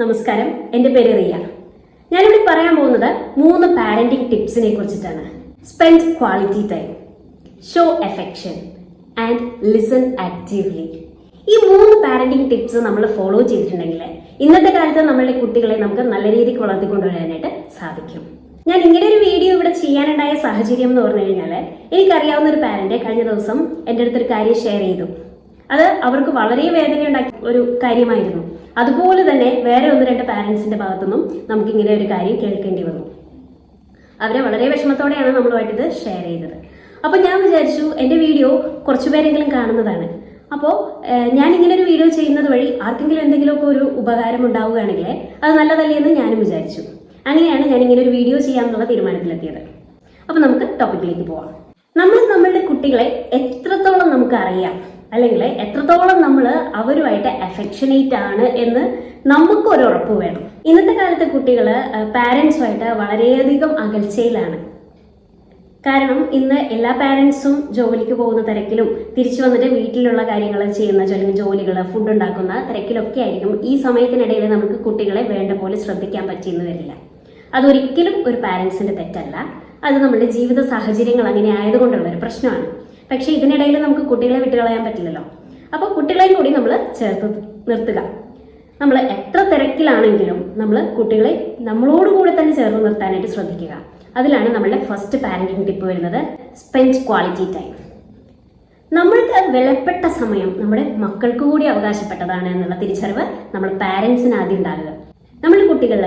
നമസ്കാരം. എന്റെ പേര് റിയ. ഞാനിവിടെ പറയാൻ പോകുന്നത് മൂന്ന് പാരന്റിംഗ് ടിപ്സിനെ കുറിച്ചിട്ടാണ്. Spend quality time show affection and listen actively ഈ മൂന്ന് പാരന്റിംഗ് ടിപ്സ് നമ്മൾ ഫോളോ ചെയ്തിട്ടുണ്ടെങ്കിൽ ഇന്നത്തെ കാലത്ത് നമ്മളുടെ കുട്ടികളെ നമുക്ക് നല്ല രീതിക്ക് വളർത്തിക്കൊണ്ടുവരാനായിട്ട് സാധിക്കും. ഞാൻ ഇങ്ങനെ ഒരു വീഡിയോ ഇവിടെ ചെയ്യാനുണ്ടായ സാഹചര്യം എന്ന് പറഞ്ഞു കഴിഞ്ഞാൽ എനിക്കറിയാവുന്ന ഒരു പാരന്റ് കഴിഞ്ഞ ദിവസം എന്റെ അടുത്തൊരു കാര്യം ഷെയർ ചെയ്തു. അത് അവർക്ക് വളരെ വേദന ഉണ്ടാക്കിയ ഒരു കാര്യമായിരുന്നു. അതുപോലെ തന്നെ വേറെ ഒന്ന് രണ്ട് പാരന്റ്സിന്റെ ഭാഗത്തുനിന്നും നമുക്ക് ഇങ്ങനെ ഒരു കാര്യം കേൾക്കേണ്ടി വന്നു. അവരെ വളരെ വിഷമത്തോടെയാണ് നമ്മളുമായിട്ട് ഇത് ഷെയർ ചെയ്തത്. അപ്പോൾ ഞാൻ വിചാരിച്ചു എന്റെ വീഡിയോ കുറച്ചുപേരെങ്കിലും കാണുന്നതാണ്. അപ്പോൾ ഞാൻ ഇങ്ങനെ ഒരു വീഡിയോ ചെയ്യുന്നത് വഴി ആർക്കെങ്കിലും എന്തെങ്കിലുമൊക്കെ ഒരു ഉപകാരം ഉണ്ടാവുകയാണെങ്കിൽ അത് നല്ലതല്ലേ എന്ന് ഞാനും വിചാരിച്ചു. അങ്ങനെയാണ് ഞാൻ ഇങ്ങനെ ഒരു വീഡിയോ ചെയ്യാമെന്നുള്ള തീരുമാനത്തിലെത്തിയത്. അപ്പോൾ നമുക്ക് ടോപ്പിക്കിലേക്ക് പോവാം. നമ്മൾ നമ്മളുടെ കുട്ടികളെ എത്രത്തോളം നമുക്ക് അറിയാം അല്ലെങ്കിൽ എത്രത്തോളം നമ്മൾ അവരുമായിട്ട് അഫെക്ഷനേറ്റ് ആണ് എന്ന് നമുക്കൊരു ഉറപ്പ് വേണം. ഇന്നത്തെ കാലത്തെ കുട്ടികൾ പാരൻസുമായിട്ട് വളരെയധികം അകൽച്ചയിലാണ്. കാരണം ഇന്ന് എല്ലാ പാരൻസും ജോലിക്ക് പോകുന്ന തിരക്കിലും തിരിച്ചു വന്നിട്ട് വീട്ടിലുള്ള കാര്യങ്ങൾ ചെയ്യുന്ന അല്ലെങ്കിൽ ജോലികൾ ഫുഡ് ഉണ്ടാക്കുന്ന തിരക്കിലൊക്കെ ആയിരിക്കും ഈ സമയത്തിനിടയിൽ നമുക്ക് കുട്ടികളെ വേണ്ട പോലെ ശ്രദ്ധിക്കാൻ പറ്റിയെന്ന് വരില്ല. അതൊരിക്കലും ഒരു പാരൻസിന്റെ തെറ്റല്ല. അത് നമ്മുടെ ജീവിത സാഹചര്യങ്ങൾ അങ്ങനെ ആയതുകൊണ്ടുള്ള ഒരു പ്രശ്നമാണ്. പക്ഷേ ഇതിനിടയിൽ നമുക്ക് കുട്ടികളെ വിട്ടുകളയാൻ പറ്റില്ലല്ലോ. അപ്പോൾ കുട്ടികളെയും കൂടി നമ്മൾ ചേർത്ത് നിർത്തുക. നമ്മൾ എത്ര തിരക്കിലാണെങ്കിലും നമ്മൾ കുട്ടികളെ നമ്മളോട് കൂടെ തന്നെ ചേർത്ത് നിർത്താനായിട്ട് ശ്രദ്ധിക്കുക. അതിലാണ് നമ്മളുടെ ഫസ്റ്റ് പാരന്റിംഗ് ടിപ്പ് വരുന്നത് സ്പെൻഡ് ക്വാളിറ്റി ടൈം നമ്മൾക്ക് വിലപ്പെട്ട സമയം നമ്മുടെ മക്കൾക്ക് കൂടി അവകാശപ്പെട്ടതാണ് എന്നുള്ള തിരിച്ചറിവ് നമ്മൾ പാരൻസിന് ആദ്യം ഉണ്ടാകുക. നമ്മുടെ കുട്ടികൾ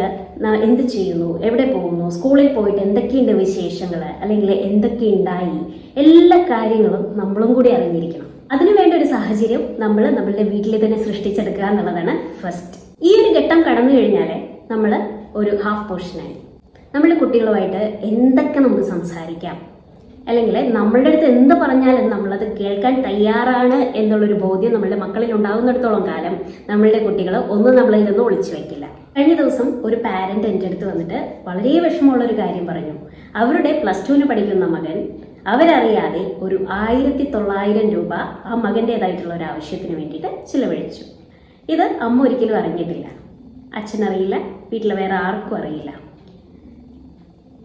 എന്ത് ചെയ്യുന്നു? എവിടെ പോകുന്നു? സ്കൂളിൽ പോയിട്ട് എന്തൊക്കെയുണ്ട് വിശേഷങ്ങൾ അല്ലെങ്കിൽ എന്തൊക്കെ ഉണ്ടായി? എല്ലാ കാര്യങ്ങളും നമ്മളും കൂടി അറിഞ്ഞിരിക്കണം. അതിനുവേണ്ട ഒരു സാഹചര്യം നമ്മൾ നമ്മളുടെ വീട്ടിൽ തന്നെ സൃഷ്ടിച്ചെടുക്കുക എന്നുള്ളതാണ് ഫസ്റ്റ് ഈ ഒരു ഘട്ടം കടന്നു കഴിഞ്ഞാൽ നമ്മൾ ഒരു ഹാഫ് പോർഷനായി നമ്മുടെ കുട്ടികളുമായിട്ട് എന്തൊക്കെ നമുക്ക് സംസാരിക്കാം? അല്ലെങ്കിൽ നമ്മളുടെ അടുത്ത് എന്ത് പറഞ്ഞാലും നമ്മളത് കേൾക്കാൻ തയ്യാറാണ് എന്നുള്ളൊരു ബോധ്യം നമ്മളുടെ മക്കളിൽ ഉണ്ടാകുന്നിടത്തോളം കാലം നമ്മളുടെ കുട്ടികൾ ഒന്നും നമ്മളിൽ നിന്ന് ഒളിച്ചു വയ്ക്കില്ല കഴിഞ്ഞ ദിവസം ഒരു പാരന്റ് എന്റെ അടുത്ത് വന്നിട്ട് വളരെ വിഷമമുള്ള ഒരു കാര്യം പറഞ്ഞു. അവരുടെ പ്ലസ് ടുവിന് പഠിക്കുന്ന മകൻ അവരറിയാതെ ഒരു ആയിരത്തി തൊള്ളായിരം രൂപ ആ മകന്റെതായിട്ടുള്ള ഒരു ആവശ്യത്തിന് വേണ്ടിയിട്ട് ചിലവഴിച്ചു. ഇത് അമ്മ ഒരിക്കലും അറിഞ്ഞിട്ടില്ല. അച്ഛനറിയില്ല വീട്ടിൽ വേറെ ആർക്കും അറിയില്ല.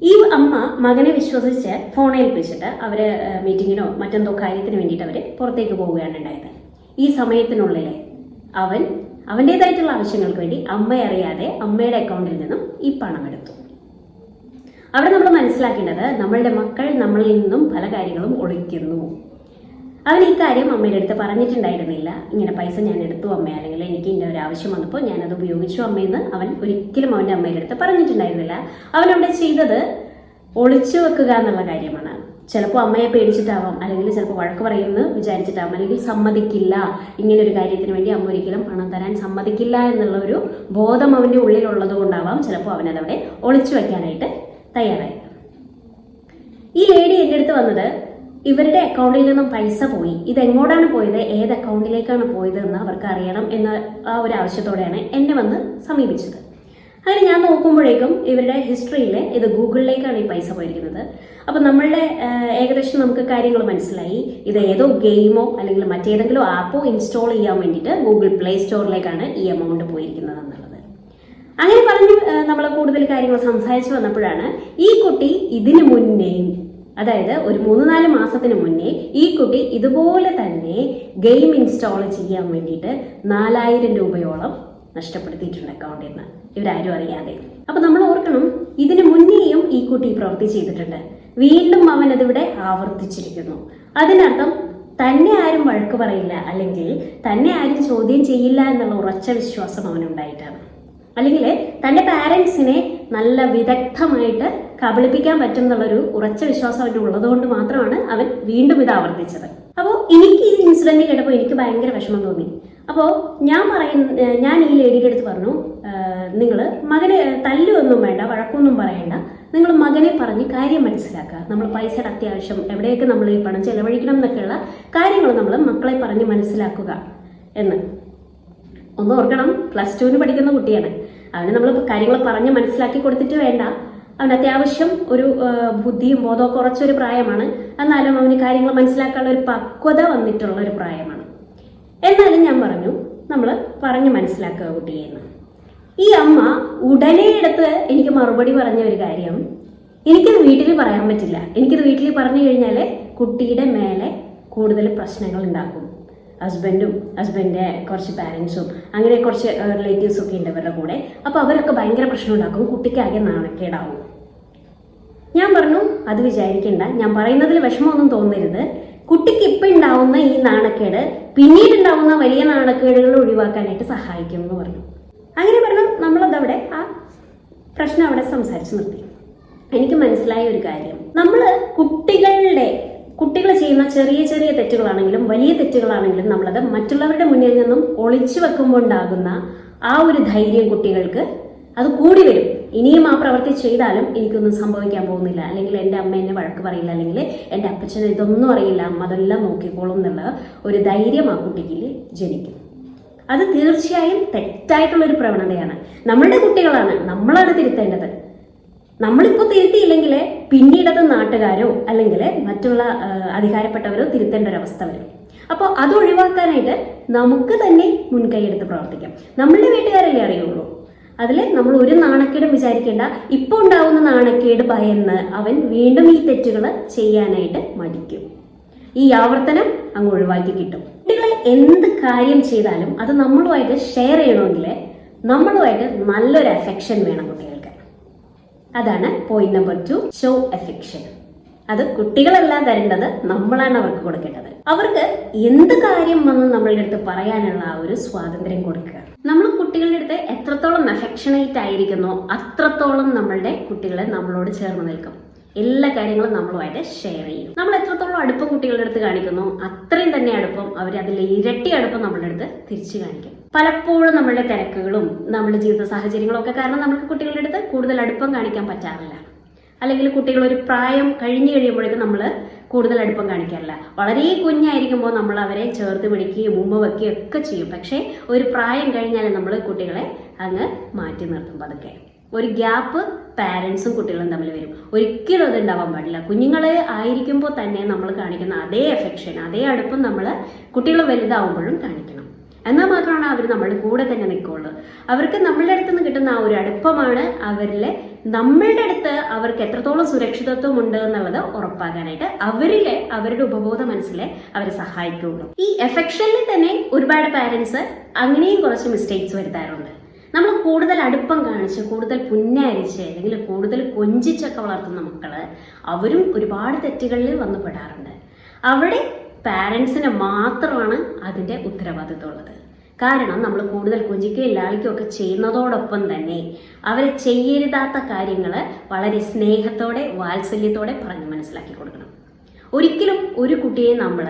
ഈ അമ്മ മകനെ വിശ്വസിച്ച് ഫോണെ ഏൽപ്പിച്ചിട്ട് അവർ മീറ്റിങ്ങിനോ മറ്റെന്തോ കാര്യത്തിന് വേണ്ടിയിട്ട് അവർ പുറത്തേക്ക് പോവുകയാണ് ഉണ്ടായത്. ഈ സമയത്തിനുള്ളിൽ അവൻ അവന്റേതായിട്ടുള്ള ആവശ്യങ്ങൾക്ക് വേണ്ടി അമ്മയെ അറിയാതെ അമ്മയുടെ അക്കൗണ്ടിൽ നിന്നും ഈ പണം എടുത്തു. അവിടെ നമ്മൾ മനസ്സിലാക്കേണ്ടത് നമ്മളുടെ മക്കൾ നമ്മളിൽ നിന്നും പല കാര്യങ്ങളും ഒളിക്കുന്നു. അവൻ ഈ കാര്യം അമ്മയുടെ അടുത്ത് പറഞ്ഞിട്ടുണ്ടായിരുന്നില്ല. ഇങ്ങനെ പൈസ ഞാൻ എടുത്തു അമ്മ. അല്ലെങ്കിൽ എനിക്ക് ഇന്ന ഒരു ആവശ്യം വന്നപ്പോൾ ഞാനത് ഉപയോഗിച്ചു അമ്മയെന്ന് അവൻ ഒരിക്കലും അവന്റെ അമ്മയുടെ അടുത്ത് പറഞ്ഞിട്ടുണ്ടായിരുന്നില്ല. അവൻ അവിടെ ചെയ്തത് ഒളിച്ചു വെക്കുക എന്നുള്ള കാര്യമാണ്. ചിലപ്പോൾ അമ്മയെ പേടിച്ചിട്ടാവാം. അല്ലെങ്കിൽ ചിലപ്പോൾ വഴക്ക് പറയുമെന്ന് വിചാരിച്ചിട്ടാവാം. അല്ലെങ്കിൽ സമ്മതിക്കില്ല. ഇങ്ങനെ ഒരു കാര്യത്തിന് വേണ്ടി അമ്മ ഒരിക്കലും പണം തരാൻ സമ്മതിക്കില്ല എന്നുള്ള ഒരു ബോധം അവന്റെ ഉള്ളിലുള്ളത് കൊണ്ടാവാം ചിലപ്പോൾ അവനതവിടെ ഒളിച്ചു വയ്ക്കാനായിട്ട് തയ്യാറായത്. ഈ ലേഡി എന്റെ അടുത്ത് വന്നത് ഇവരുടെ അക്കൗണ്ടിൽ നിന്നും പൈസ പോയി. ഇത് എങ്ങോട്ടാണ് പോയത്? ഏത് അക്കൗണ്ടിലേക്കാണ് പോയത് എന്ന് അവർക്ക് അറിയണം എന്ന ആ ഒരു ആവശ്യത്തോടെയാണ് എന്നെ വന്ന് സമീപിച്ചത്. അങ്ങനെ ഞാൻ നോക്കുമ്പോഴേക്കും ഇവരുടെ ഹിസ്റ്ററിയിൽ ഇത് ഗൂഗിളിലേക്കാണ് ഈ പൈസ പോയിരിക്കുന്നത്. അപ്പം നമ്മളുടെ ഏകദേശം നമുക്ക് കാര്യങ്ങൾ മനസ്സിലായി. ഇത് ഏതോ ഗെയിമോ അല്ലെങ്കിൽ മറ്റേതെങ്കിലും ആപ്പോ ഇൻസ്റ്റാൾ ചെയ്യാൻ വേണ്ടിയിട്ട് ഗൂഗിൾ പ്ലേ സ്റ്റോറിലേക്കാണ് ഈ എമൗണ്ട് പോയിരിക്കുന്നത് എന്നുള്ളത്. അങ്ങനെ പറഞ്ഞ് നമ്മൾ കൂടുതൽ കാര്യങ്ങൾ സംസാരിച്ചു വന്നപ്പോഴാണ് ഈ കുട്ടി ഇതിനു മുന്നേയും അതായത് ഒരു മൂന്ന് നാല് മാസത്തിന് മുന്നേ ഈ കുട്ടി ഇതുപോലെ തന്നെ ഗെയിം ഇൻസ്റ്റാൾ ചെയ്യാൻ വേണ്ടിയിട്ട് നാലായിരം രൂപയോളം നഷ്ടപ്പെടുത്തിയിട്ടുണ്ട് അക്കൗണ്ടിൽ നിന്ന് ഇവരാരും അറിയാതെ. അപ്പൊ നമ്മൾ ഓർക്കണം ഇതിനു മുന്നേയും ഈ കുട്ടി പ്രവൃത്തി ചെയ്തിട്ടുണ്ട്. വീണ്ടും അവൻ അതിവിടെ ആവർത്തിച്ചിരിക്കുന്നു. അതിനർത്ഥം തന്നെ ആരും വഴക്ക് പറയില്ല അല്ലെങ്കിൽ തന്നെ ആരും ചോദ്യം ചെയ്യില്ല എന്നുള്ള ഉറച്ച വിശ്വാസം അവനുണ്ടായിട്ടാണ്. അല്ലെങ്കിൽ തന്റെ പാരൻസിനെ നല്ല വിദഗ്ധമായിട്ട് കബളിപ്പിക്കാൻ പറ്റും എന്നുള്ളൊരു ഉറച്ച വിശ്വാസം അവന്റെ ഉള്ളതുകൊണ്ട് മാത്രമാണ് അവൻ വീണ്ടും ഇത് ആവർത്തിച്ചത്. അപ്പോൾ എനിക്ക് ഈ ഇൻസിഡന്റ് കേട്ടപ്പോൾ എനിക്ക് ഭയങ്കര വിഷമം തോന്നി. അപ്പോൾ ഞാൻ പറയുന്ന ഞാൻ ഈ ലേഡിയുടെ അടുത്ത് പറഞ്ഞു നിങ്ങൾ മകനെ തല്ലുമൊന്നും വേണ്ട വഴക്കൊന്നും പറയണ്ട. നിങ്ങൾ മകനെ പറഞ്ഞ് കാര്യം മനസ്സിലാക്കുക. നമ്മൾ പൈസയുടെ അത്യാവശ്യം എവിടെയൊക്കെ നമ്മൾ ഈ പണം ചെലവഴിക്കണം എന്നൊക്കെയുള്ള കാര്യങ്ങൾ നമ്മൾ മക്കളെ പറഞ്ഞ് മനസ്സിലാക്കുക. എന്ന്. ഒന്ന് ഓർക്കണം പ്ലസ് ടുവിന് പഠിക്കുന്ന കുട്ടിയാണ്. അവന് നമ്മൾ കാര്യങ്ങൾ പറഞ്ഞ് മനസ്സിലാക്കി കൊടുത്തിട്ട് വേണ്ട. അവൻ അത്യാവശ്യം ഒരു ബുദ്ധിയും ബോധവും കുറച്ചൊരു പ്രായമാണ്. എന്നാലും അവന് കാര്യങ്ങൾ മനസ്സിലാക്കാനുള്ള ഒരു പക്വത വന്നിട്ടുള്ള ഒരു പ്രായമാണ്. എന്നാലും ഞാൻ പറഞ്ഞു നമ്മൾ പറഞ്ഞ് മനസ്സിലാക്കുക കുട്ടിയെ എന്ന്. ഈ അമ്മ ഉടനെ എടുത്ത് എനിക്ക് മറുപടി പറഞ്ഞ ഒരു കാര്യം എനിക്കിത് വീട്ടിൽ പറയാൻ പറ്റില്ല. എനിക്കിത് വീട്ടിൽ പറഞ്ഞു കഴിഞ്ഞാൽ കുട്ടിയുടെ മേലെ കൂടുതൽ പ്രശ്നങ്ങൾ ഉണ്ടാക്കും. ഹസ്ബൻഡും ഹസ്ബൻഡിന്റെ കുറച്ച് പാരൻസും അങ്ങനെ കുറച്ച് റിലേറ്റീവ്സൊക്കെ ഉണ്ട് അവരുടെ കൂടെ. അപ്പോൾ അവരൊക്കെ ഭയങ്കര പ്രശ്നം ഉണ്ടാക്കും. കുട്ടിക്കാകെ നാണക്കേടാവും. ഞാൻ പറഞ്ഞു അത് വിചാരിക്കേണ്ട. ഞാൻ പറയുന്നതിൽ വിഷമമൊന്നും തോന്നരുത്. കുട്ടിക്ക് ഇപ്പം ഉണ്ടാവുന്ന ഈ നാണക്കേട് പിന്നീട് ഉണ്ടാവുന്ന വലിയ നാണക്കേടുകൾ ഒഴിവാക്കാനായിട്ട് സഹായിക്കും എന്ന് പറഞ്ഞു. അങ്ങനെ പറഞ്ഞു നമ്മളതവിടെ ആ പ്രശ്നം അവിടെ സംസാരിച്ച് നിർത്തി. എനിക്ക് മനസ്സിലായ ഒരു കാര്യം. നമ്മൾ കുട്ടികളുടെ കുട്ടികൾ ചെയ്യുന്ന ചെറിയ ചെറിയ തെറ്റുകളാണെങ്കിലും വലിയ തെറ്റുകളാണെങ്കിലും നമ്മളത് മറ്റുള്ളവരുടെ മുന്നിൽ നിന്നും ഒളിച്ചു വെക്കുമ്പോൾ ഉണ്ടാകുന്ന ആ ഒരു ധൈര്യം കുട്ടികൾക്ക് അത് കൂടി വരും. ഇനിയും ആ പ്രവൃത്തി ചെയ്താലും എനിക്കൊന്നും സംഭവിക്കാൻ പോകുന്നില്ല. അല്ലെങ്കിൽ എന്റെ അമ്മ എന്നെ വഴക്ക് പറയില്ല. അല്ലെങ്കിൽ എന്റെ അപ്പച്ചന് ഇതൊന്നും അറിയില്ല. അമ്മ അതെല്ലാം നോക്കിക്കോളും എന്നുള്ള ഒരു ധൈര്യം ആ കുട്ടിക്ക് ജനിക്കും. അത് തീർച്ചയായും തെറ്റായിട്ടുള്ള ഒരു പ്രവണതയാണ്. നമ്മളുടെ കുട്ടികളാണ് നമ്മളാണ് തിരുത്തേണ്ടത്. നമ്മളിപ്പോൾ തിരുത്തിയില്ലെങ്കിൽ പിന്നീടത് നാട്ടുകാരോ അല്ലെങ്കിൽ മറ്റുള്ള അധികാരപ്പെട്ടവരോ തിരുത്തേണ്ട ഒരു അവസ്ഥ വരും. അപ്പോൾ അത് ഒഴിവാക്കാനായിട്ട് നമുക്ക് തന്നെ മുൻകൈയെടുത്ത് പ്രവർത്തിക്കാം. നമ്മളുടെ വീട്ടുകാരല്ലേ അറിയുള്ളൂ? അതിൽ നമ്മൾ ഒരു നാണക്കേടും വിചാരിക്കേണ്ട. ഇപ്പോൾ ഉണ്ടാവുന്ന നാണക്കേട് ഭയന്ന് അവൻ വീണ്ടും ഈ തെറ്റുകൾ ചെയ്യാനായിട്ട് മടിക്കും. ഈ ആവർത്തനം അങ്ങ് ഒഴിവാക്കി കിട്ടും. കുട്ടികളെ എന്ത് കാര്യം ചെയ്താലും അത് നമ്മളുമായിട്ട് ഷെയർ ചെയ്യണമെങ്കിൽ നമ്മളുമായിട്ട് നല്ലൊരു അഫെക്ഷൻ വേണം കുട്ടികൾക്ക്. അതാണ് point number two show affection അത് കുട്ടികളല്ല തരേണ്ടത് നമ്മളാണ് അവർക്ക് കൊടുക്കേണ്ടത്. അവർക്ക് എന്ത് കാര്യം വന്ന് നമ്മളുടെ അടുത്ത് പറയാനുള്ള ആ ഒരു സ്വാതന്ത്ര്യം കൊടുക്കുക. നമ്മൾ കുട്ടികളുടെ അടുത്ത് എത്രത്തോളം അഫെക്ഷനേറ്റ് ആയിരിക്കുന്നോ അത്രത്തോളം നമ്മളുടെ കുട്ടികളെ നമ്മളോട് ചേർന്ന് നിൽക്കും. എല്ലാ കാര്യങ്ങളും നമ്മളുമായിട്ട് ഷെയർ ചെയ്യും നമ്മൾ എത്രത്തോളം അടുപ്പം കുട്ടികളുടെ അടുത്ത് കാണിക്കുന്നു അത്രയും തന്നെ അടുപ്പം അവർ അതിൽ ഇരട്ടി അടുപ്പം നമ്മളുടെ അടുത്ത് തിരിച്ചു കാണിക്കും. പലപ്പോഴും നമ്മളുടെ തിരക്കുകളും നമ്മുടെ ജീവിത സാഹചര്യങ്ങളും ഒക്കെ കാരണം നമുക്ക് കുട്ടികളുടെ അടുത്ത് കൂടുതൽ അടുപ്പം കാണിക്കാൻ പറ്റാറില്ല. അല്ലെങ്കിൽ കുട്ടികൾ ഒരു പ്രായം കഴിഞ്ഞു കഴിയുമ്പോഴേക്കും നമ്മൾ കൂടുതൽ അടുപ്പം കാണിക്കാറില്ല. വളരെ കുഞ്ഞായിരിക്കുമ്പോൾ നമ്മൾ അവരെ ചേർത്ത് പിടിക്കുകയും ഉമ്മ വയ്ക്കുകയും ഒക്കെ ചെയ്യും. പക്ഷേ ഒരു പ്രായം കഴിഞ്ഞാൽ നമ്മൾ കുട്ടികളെ അങ്ങ് മാറ്റി നിർത്തും പതുക്കെ. ഒരു ഗ്യാപ്പ് പാരൻസും കുട്ടികളും തമ്മിൽ വരും. ഒരിക്കലും അത് ഉണ്ടാവാൻ പാടില്ല. കുഞ്ഞുങ്ങളെ ആയിരിക്കുമ്പോൾ തന്നെ നമ്മൾ കാണിക്കുന്ന അതേ എഫെക്ഷൻ അതേ അടുപ്പം നമ്മൾ കുട്ടികൾ വലുതാവുമ്പോഴും കാണിക്കണം. എന്നാൽ മാത്രമാണ് അവർ നമ്മുടെ കൂടെ തന്നെ നിൽക്കുള്ളൂ അവർക്ക് നമ്മളുടെ അടുത്ത് നിന്ന് കിട്ടുന്ന ആ ഒരു അടുപ്പമാണ് അവരിലെ നമ്മളുടെ അടുത്ത് അവർക്ക് എത്രത്തോളം സുരക്ഷിതത്വം ഉണ്ട് എന്നുള്ളത് ഉറപ്പാക്കാനായിട്ട് അവരിലെ അവരുടെ ഉപബോധ മനസ്സിലെ അവരെ സഹായിക്കുള്ളൂ ഈ എഫെക്ഷനിൽ തന്നെ ഒരുപാട് പാരൻസ് അങ്ങനെയും കുറച്ച് മിസ്റ്റേക്സ് വരുത്താറുണ്ട്. നമ്മൾ കൂടുതൽ അടുപ്പം കാണിച്ച് കൂടുതൽ പുന്നരിച്ച് അല്ലെങ്കിൽ കൂടുതൽ കൊഞ്ചിച്ചൊക്കെ വളർത്തുന്ന മക്കൾ അവരും ഒരുപാട് തെറ്റുകളിൽ വന്നു പെടാറുണ്ട്. അവിടെ പാരൻസിന് മാത്രമാണ് അതിന്റെ ഉത്തരവാദിത്വം ഉള്ളത് കാരണം നമ്മൾ കൂടുതൽ കൊഞ്ചിക്കുകയും ലാളിക്കുകയും ഒക്കെ ചെയ്യുന്നതോടൊപ്പം തന്നെ അവരെ ചെയ്യരുതാത്ത കാര്യങ്ങൾ വളരെ സ്നേഹത്തോടെ വാത്സല്യത്തോടെ പറഞ്ഞ് മനസ്സിലാക്കി കൊടുക്കണം. ഒരിക്കലും ഒരു കുട്ടിയെ നമ്മൾ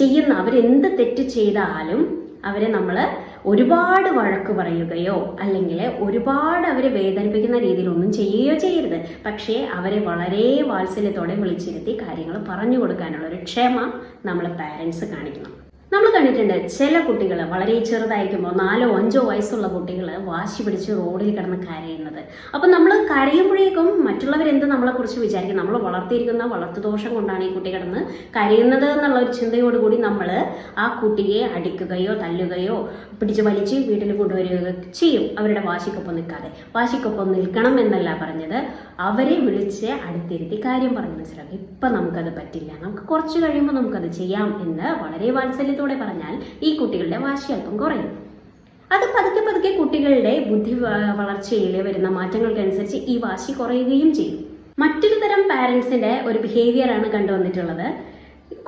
ചെയ്യുന്ന അവരെന്ത് തെറ്റ് ചെയ്താലും അവരെ നമ്മൾ ഒരുപാട് വഴക്ക് പറയുകയോ അല്ലെങ്കിൽ ഒരുപാട് അവരെ വേദനിപ്പിക്കുന്ന രീതിയിലൊന്നും ചെയ്യുകയോ ചെയ്യരുത്. പക്ഷേ അവരെ വളരെ വാത്സല്യത്തോടെ വിളിച്ചിരുത്തി കാര്യങ്ങൾ പറഞ്ഞു കൊടുക്കാനുള്ള ഒരു ക്ഷമ നമ്മൾ പാരൻസ് കാണിക്കണം. നമ്മൾ കണ്ടിട്ടുണ്ട് ചില കുട്ടികൾ വളരെ ചെറുതായിരിക്കുമ്പോൾ നാലോ അഞ്ചോ വയസ്സുള്ള കുട്ടികൾ വാശി പിടിച്ച് റോഡിൽ കിടന്ന് കരയുന്നത്. അപ്പം നമ്മൾ കരയുമ്പോഴേക്കും മറ്റുള്ളവരെന്ത് നമ്മളെക്കുറിച്ച് വിചാരിക്കും? നമ്മൾ വളർത്തിയിരിക്കുന്ന വളർത്തു ദോഷം കൊണ്ടാണ് ഈ കുട്ടി കിടന്ന് കരയുന്നത് എന്നുള്ള ഒരു ചിന്തയോടുകൂടി നമ്മൾ ആ കുട്ടിയെ അടിക്കുകയോ തല്ലുകയോ പിടിച്ച് വലിച്ച് വീട്ടിൽ കൊണ്ടുവരികയോ ചെയ്യും. അവരുടെ വാശിക്കൊപ്പം നിൽക്കാതെ. വാശിക്കൊപ്പം നിൽക്കണം എന്നല്ല പറഞ്ഞത്. അവരെ വിളിച്ച് അടുത്തിരുത്തി കാര്യം പറഞ്ഞ് മനസ്സിലാക്കും. ഇപ്പം നമുക്കത് പറ്റില്ല. നമുക്ക് കുറച്ച് കഴിയുമ്പോൾ നമുക്കത് ചെയ്യാം എന്ന് വളരെ വാത്സല്യത്തോടെ പറഞ്ഞാൽ ഈ കുട്ടികളുടെ വാശി അല്പം കുറയും. അത് പതുക്കെ പതുക്കെ കുട്ടികളുടെ ബുദ്ധി വളർച്ചയിൽ വരുന്ന മാറ്റങ്ങൾക്കനുസരിച്ച് ഈ വാശി കുറയുകയും ചെയ്യും. മറ്റൊരു തരം പാരൻസിന്റെ ഒരു ബിഹേവിയർ ആണ് കണ്ടുവന്നിട്ടുള്ളത്.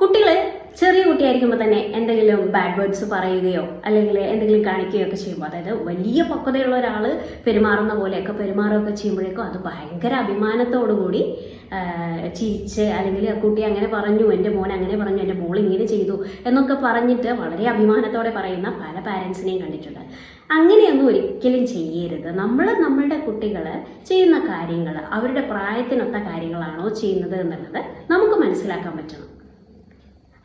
കുട്ടികൾ ചെറിയ കുട്ടിയായിരിക്കുമ്പോൾ തന്നെ എന്തെങ്കിലും ബാഡ് വേർഡ്സ് പറയുകയോ അല്ലെങ്കിൽ എന്തെങ്കിലും കാണിക്കുകയോ ഒക്കെ ചെയ്യുമ്പോൾ അതായത് വലിയ പക്വതയുള്ള ഒരാൾ പെരുമാറുന്ന പോലെയൊക്കെ പെരുമാറുകയൊക്കെ ചെയ്യുമ്പോഴേക്കും അത് ഭയങ്കര അഭിമാനത്തോടുകൂടി ചിരിച്ച് അല്ലെങ്കിൽ കുട്ടി അങ്ങനെ പറഞ്ഞു എന്റെ മോൻ അങ്ങനെ പറഞ്ഞു എന്റെ മോൾ ഇങ്ങനെ ചെയ്തു എന്നൊക്കെ പറഞ്ഞിട്ട് വളരെ അഭിമാനത്തോടെ പറയുന്ന പല പാരൻസിനെയും കണ്ടിട്ടുണ്ട്. അങ്ങനെയൊന്നും ഒരിക്കലും ചെയ്യരുത്. നമ്മൾ നമ്മളുടെ കുട്ടികൾ ചെയ്യുന്ന കാര്യങ്ങൾ അവരുടെ പ്രായത്തിനൊത്ത കാര്യങ്ങളാണോ ചെയ്യുന്നത് എന്നുള്ളത് നമുക്ക് മനസ്സിലാക്കാൻ പറ്റണം.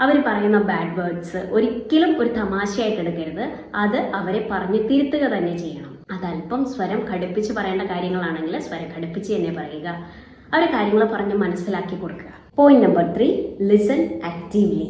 അവർ പറയുന്ന ബാഡ് വേർഡ്സ് ഒരിക്കലും ഒരു തമാശയായിട്ട് എടുക്കരുത് അത് അവരെ പറഞ്ഞു തിരുത്തുക തന്നെ ചെയ്യണം. അതല്പം സ്വരം ഘടിപ്പിച്ച് പറയേണ്ട കാര്യങ്ങളാണെങ്കിൽ സ്വരം ഘടിപ്പിച്ച് തന്നെ പറയുക. അവർ കാര്യങ്ങൾ പറഞ്ഞ് മനസ്സിലാക്കി കൊടുക്കുക. Point number three listen actively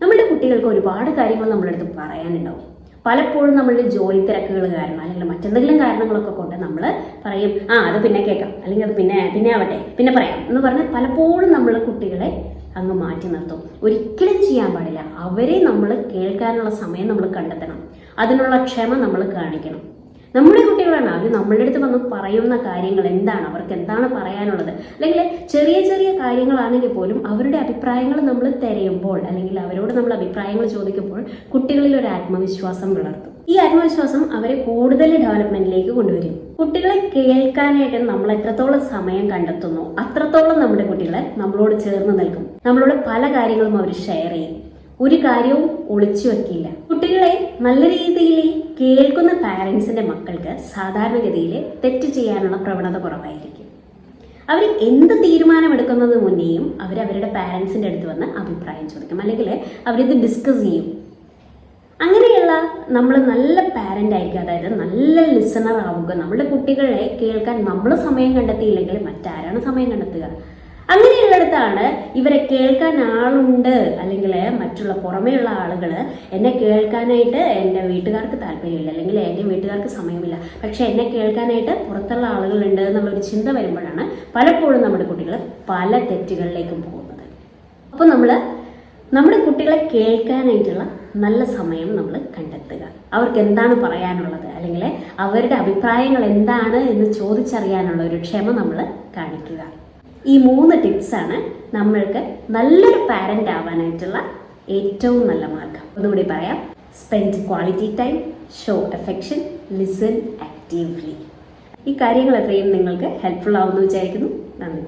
നമ്മുടെ കുട്ടികൾക്ക് ഒരുപാട് കാര്യങ്ങൾ നമ്മുടെ അടുത്ത് പറയാനുണ്ടാവും. പലപ്പോഴും നമ്മളുടെ ജോലി തിരക്കുകൾ കാരണം അല്ലെങ്കിൽ മറ്റെന്തെങ്കിലും കാരണങ്ങളൊക്കെ കൊണ്ട് നമ്മൾ പറയും ആ അത് പിന്നെ കേൾക്കാം. അല്ലെങ്കിൽ അത് പിന്നെ പിന്നെ ആവട്ടെ പിന്നെ പറയാം. എന്ന് പറഞ്ഞാൽ പലപ്പോഴും നമ്മൾ കുട്ടികളെ അങ്ങ് മാറ്റി നിർത്തും. ഒരിക്കലും ചെയ്യാൻ പാടില്ല. അവരെ നമ്മൾ കേൾക്കാനുള്ള സമയം നമ്മൾ കണ്ടെത്തണം. അതിനുള്ള ക്ഷമ നമ്മൾ കാണിക്കണം. നമ്മുടെ കുട്ടികളാണ്. അവർ നമ്മളുടെ അടുത്ത് വന്ന് പറയുന്ന കാര്യങ്ങൾ എന്താണ്? അവർക്ക് എന്താണ് പറയാനുള്ളത്? അല്ലെങ്കിൽ ചെറിയ ചെറിയ കാര്യങ്ങളാണെങ്കിൽ പോലും അവരുടെ അഭിപ്രായങ്ങൾ നമ്മൾ തിരയുമ്പോൾ അല്ലെങ്കിൽ അവരോട് നമ്മൾ അഭിപ്രായങ്ങൾ ചോദിക്കുമ്പോൾ കുട്ടികളിൽ ഒരു ആത്മവിശ്വാസം വളർത്തും. ഈ ആത്മവിശ്വാസം അവരെ കൂടുതൽ ഡെവലപ്മെന്റിലേക്ക് കൊണ്ടുവരും. കുട്ടികളെ കേൾക്കാനായിട്ട് നമ്മൾ എത്രത്തോളം സമയം കണ്ടെത്തുന്നു അത്രത്തോളം നമ്മുടെ കുട്ടികളെ നമ്മളോട് ചേർന്ന് നിൽക്കും. നമ്മളോട് പല കാര്യങ്ങളും അവർ ഷെയർ ചെയ്യും. ഒരു കാര്യവും ഒളിച്ചു വെക്കില്ല. കുട്ടികളെ നല്ല രീതിയിൽ കേൾക്കുന്ന പാരൻസിന്റെ മക്കൾക്ക് സാധാരണഗതിയിൽ തെറ്റ് ചെയ്യാനുള്ള പ്രവണത കുറവായിരിക്കും. അവർ എന്ത് തീരുമാനമെടുക്കുന്നത് മുന്നേയും അവർ അവരുടെ പാരൻസിന്റെ അടുത്ത് വന്ന് അഭിപ്രായം ചോദിക്കും. അല്ലെങ്കിൽ അവരിത് ഡിസ്കസ് ചെയ്യും. അങ്ങനെയുള്ള നമ്മൾ നല്ല പാരന്റ് ആയിരിക്കും. അതായത് നല്ല ലിസണർ ആവുക. നമ്മുടെ കുട്ടികളെ കേൾക്കാൻ നമ്മൾ സമയം കണ്ടെത്തിയില്ലെങ്കിൽ മറ്റാരാണ് സമയം കണ്ടെത്തുക? അങ്ങനെയുള്ളിടത്താണ് ഇവരെ കേൾക്കാൻ ആളുണ്ട്. അല്ലെങ്കിൽ മറ്റുള്ള പുറമേയുള്ള ആളുകൾ എന്നെ കേൾക്കാനായിട്ട് എന്റെ വീട്ടുകാർക്ക് താല്പര്യമില്ല. അല്ലെങ്കിൽ എന്റെ വീട്ടുകാർക്ക് സമയമില്ല. പക്ഷെ എന്നെ കേൾക്കാനായിട്ട് പുറത്തുള്ള ആളുകളുണ്ട് എന്നുള്ളൊരു ചിന്ത വരുമ്പോഴാണ് പലപ്പോഴും നമ്മുടെ കുട്ടികൾ പല തെറ്റുകളിലേക്കും പോകുന്നത്. അപ്പോൾ നമ്മൾ നമ്മുടെ കുട്ടികളെ കേൾക്കാനായിട്ടുള്ള നല്ല സമയം നമ്മൾ കണ്ടെത്തുക. അവർക്ക് എന്താണ് പറയാനുള്ളത്? അല്ലെങ്കിൽ അവരുടെ അഭിപ്രായങ്ങൾ എന്താണ് എന്ന് ചോദിച്ചറിയാനുള്ള ഒരു ക്ഷമ നമ്മൾ കാണിക്കുക. ഈ മൂന്ന് ടിപ്സാണ് നമ്മൾക്ക് നല്ലൊരു പാരന്റ് ആവാനായിട്ടുള്ള ഏറ്റവും നല്ല മാർഗം. ഒന്നുകൂടി പറയാം. Spend quality time show affection listen actively ഈ കാര്യങ്ങൾ എത്രയും നിങ്ങൾക്ക് ഹെൽപ്ഫുൾ ആവുമെന്ന് വിചാരിക്കുന്നു. നന്ദി.